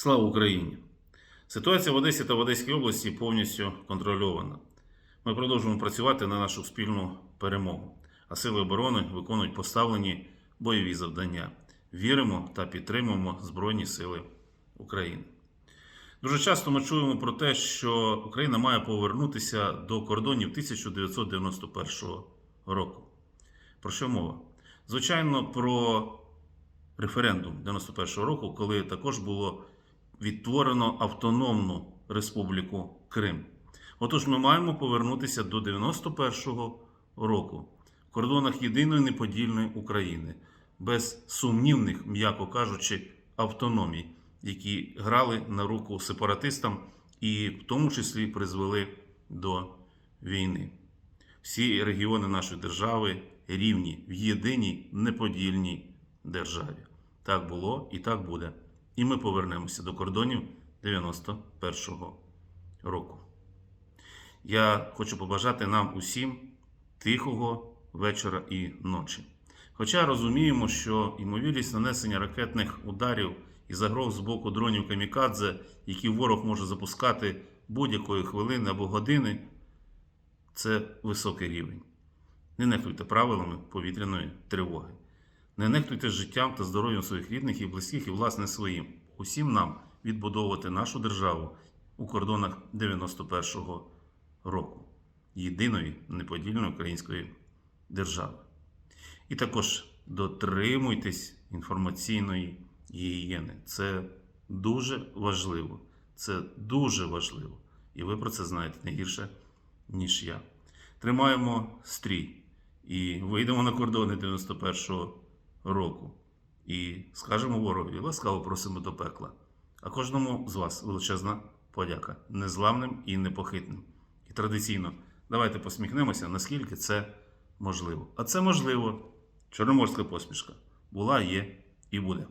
Слава Україні! Ситуація в Одесі та в Одеській області повністю контрольована. Ми продовжуємо працювати на нашу спільну перемогу, а сили оборони виконують поставлені бойові завдання. Віримо та підтримуємо Збройні Сили України. Дуже часто ми чуємо про те, що Україна має повернутися до кордонів 1991 року. Про що мова? Звичайно, про референдум 91-го року, коли також було відтворено Автономну Республіку Крим. Отож, ми маємо повернутися до 91-го року в кордонах єдиної неподільної України, без сумнівних, м'яко кажучи, автономій, які грали на руку сепаратистам і в тому числі призвели до війни. Всі регіони нашої держави рівні в єдиній неподільній державі. Так було і так буде. І ми повернемося до кордонів 91-го року. Я хочу побажати нам усім тихого вечора і ночі. Хоча розуміємо, що ймовірність нанесення ракетних ударів і загроз з боку дронів камікадзе, які ворог може запускати будь-якої хвилини або години, це високий рівень. Не нехтуйте правилами повітряної тривоги. Не нехтуйте життям та здоров'ям своїх рідних і близьких, і власне своїм. Усім нам відбудовувати нашу державу у кордонах 91-го року, єдиної неподільної української держави. І також дотримуйтесь інформаційної гігієни. Це дуже важливо. Це дуже важливо. І ви про це знаєте не гірше, ніж я. Тримаємо стрій і вийдемо на кордони 91-го року. І скажемо ворогові, ласкаво просимо до пекла. А кожному з вас величезна подяка незламним і непохитним. І традиційно давайте посміхнемося, наскільки це можливо. А це можливо. Чорноморська посмішка була, є і буде.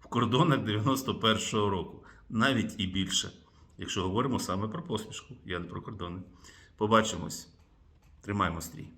В кордонах 91-го року, навіть і більше, якщо говоримо саме про посмішку, я не про кордони. Побачимось. Тримаємо стрій.